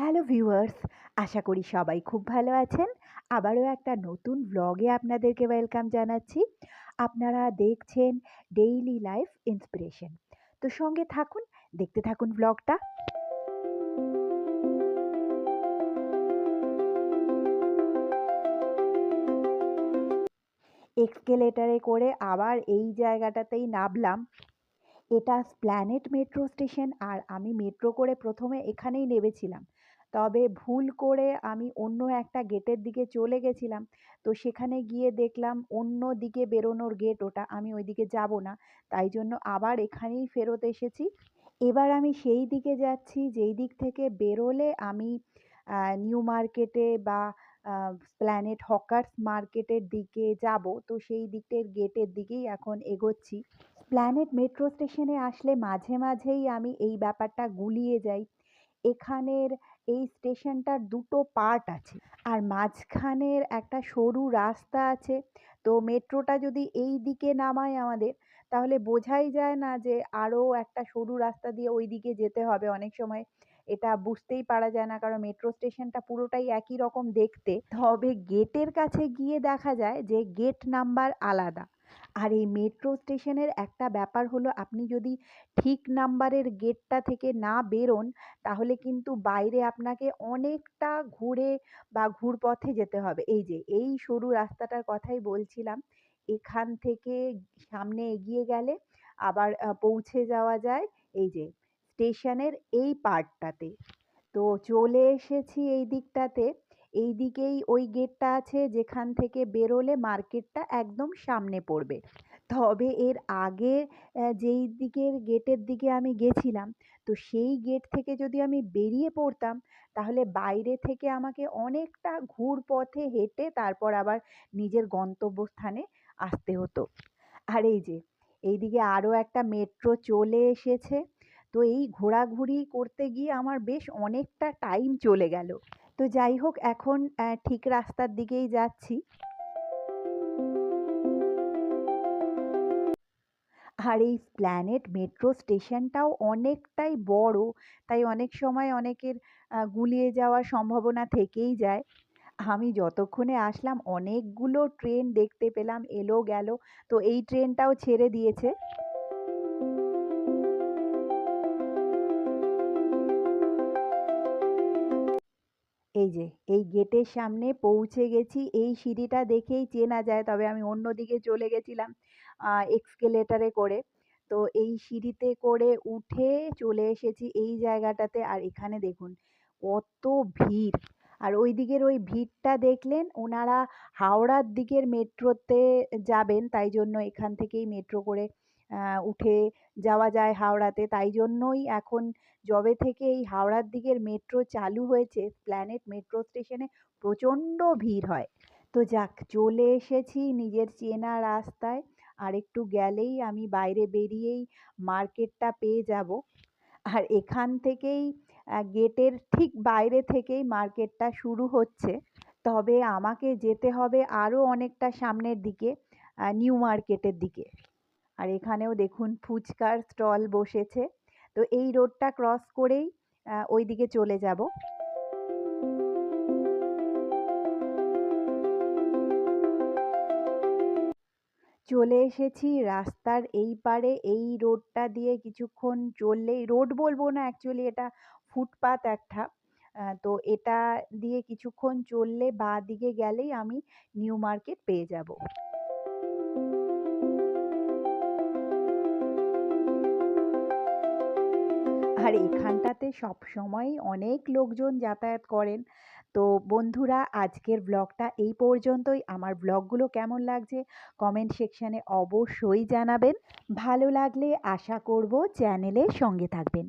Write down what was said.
Hello viewers, আশা করি সবাই খুব ভালো আছেন। আবারও একটা নতুন ব্লগে আপনাদেরকে ওয়েলকাম জানাচ্ছি। আপনারা দেখছেন ডেইলি লাইফ ইন্সপিরেশন তো সঙ্গে থাকুন, দেখতে থাকুন ব্লগটা এক্সকেলেটারে করে আবার এই জায়গাটাতেই নামলাম। এটা স্প্ল্যানেট মেট্রো স্টেশন আর আমি মেট্রো করে প্রথমে এখানেই নেমেছিলাম। তবে ভুল করে আমি অন্য একটা গেটের দিকে চলে গেছিলাম। তো সেখানে গিয়ে দেখলাম অন্য দিকে বেরোনোর গেট ওটা, আমি ওই দিকে যাব না। তাই জন্য আবার এখানেই ফেরত এসেছি। এবার আমি সেই দিকে যাচ্ছি, যেই দিক থেকে বেরোলে আমি নিউ মার্কেটে বা প্ল্যানেট হকার্স মার্কেটের দিকে যাব। তো সেই দিকের গেটের দিকেই এখন এগোচ্ছি। প্ল্যানেট মেট্রো স্টেশনে আসলে মাঝে মাঝেই আমি এই ব্যাপারটা গুলিয়ে যাই। এখানের এই স্টেশনটার দুটো পার্ট আছে। আর মাঝখানের একটা সরু রাস্তা আছে। তো মেট্রোটা যদি এই দিকে নামায় আমাদের, তাহলে বোঝাই যায় না যে আরও একটা সরু রাস্তা দিয়ে ওই দিকে যেতে হবে। অনেক সময় এটা বুঝতেই পারা যায় না, কারণ মেট্রো স্টেশনটা পুরোটাই একই রকম দেখতে। তবে গেটের কাছে গিয়ে দেখা যায় যে গেট নাম্বার আলাদা। আর এই মেট্রো স্টেশনের একটা ব্যাপার হলো, আপনি যদি ঠিক নাম্বারের গেটটা থেকে না বেরোন, তাহলে কিন্তু বাইরে আপনাকে অনেকটা ঘুরে বা ঘুরপথে যেতে হবে। এই যে, এই সরু রাস্তাটার কথাই বলছিলাম, এখান থেকে সামনে এগিয়ে গেলে আবার পৌঁছে যাওয়া যায় এই যে স্টেশনের এই পার্টটাতে তো চলে এসেছি এই দিকটাতে। এই দিকেই ওই গেটটা আছে, যেখান থেকে বেরোলে মার্কেটটা একদম সামনে পড়বে। তবে এর আগে যেই দিকের গেটের দিকে আমি গেছিলাম, তো সেই গেট থেকে যদি আমি বেরিয়ে পড়তাম, তাহলে বাইরে থেকে আমাকে অনেকটা ঘুর পথে হেঁটে তারপর আবার নিজের গন্তব্যস্থানে আসতে হতো। আর এই যে, এইদিকে আরও একটা মেট্রো চলে এসেছে। তো এই ঘোরাঘুরি করতে গিয়ে আমার বেশ অনেকটা টাইম চলে গেল। তো যাই হোক, এখন ঠিক রাস্তার দিকেই যাচ্ছি। আর এই প্ল্যানেট মেট্রো স্টেশনটাও অনেকটাই বড়, তাই অনেক সময় অনেকের গুলিয়ে যাওয়ার সম্ভাবনা থেকেই যায়। আমি যতক্ষণে আসলাম, অনেকগুলো ট্রেন দেখতে পেলাম, এলো, গেল, তো এই ট্রেনটাও ছেড়ে দিয়েছে। এই যে, এই গেটের সামনে পৌঁছে গেছি। এই সিঁড়িটা দেখেই চেনা যায়, তবে আমি অন্য দিকে চলে গেছিলাম এক্সকেলেটারে করে। তো এই সিঁড়িতে করে উঠে চলে এসেছি এই জায়গাটাতে। আর এখানে দেখুন, কত ভিড়। আর ওই দিকের ওই ভিড়টা দেখলেন, ওনারা হাওড়ার দিকের মেট্রোতে যাবেন, তাই জন্য এখান থেকেই মেট্রো করে উঠে যাওয়া যায় হাওড়াতে। তাই জন্যই এখন যবে থেকে এই হাওড়ার দিকের মেট্রো চালু হয়েছে, প্ল্যানেট মেট্রো স্টেশনে প্রচণ্ড ভিড় হয়। তো যাক, চলে এসেছি নিজের চেনা রাস্তায়। আর একটু গেলেই আমি বাইরে বেরিয়েই মার্কেটটা পেয়ে যাব। আর এখান থেকেই গেটের ঠিক বাইরে থেকেই মার্কেটটা শুরু হচ্ছে। তবে আমাকে যেতে হবে আরও অনেকটা সামনের দিকে নিউ মার্কেটের দিকে। আর এখানেও দেখুন ফুচকার স্টল বসেছে। তো এই রোডটা ক্রস করেই ওই দিকে চলে যাব। চলে এসেছি রাস্তার এই পারে এই রোডটা দিয়ে কিছুক্ষণ চললেই রোড বলব না অ্যাকচুয়ালি এটা ফুটপাত একটা। তো এটা দিয়ে কিছুক্ষণ চললে বা দিকে গেলেই আমি নিউ মার্কেট পেয়ে যাব। আর এখানটাতে সবসময় অনেক লোকজন যাতায়াত করেন। তো বন্ধুরা, আজকের ব্লগটা এই পর্যন্তই। আমার ব্লগগুলো কেমন লাগছে কমেন্ট সেকশানে অবশ্যই জানাবেন। ভালো লাগলে আশা করব চ্যানেলের সঙ্গে থাকবেন।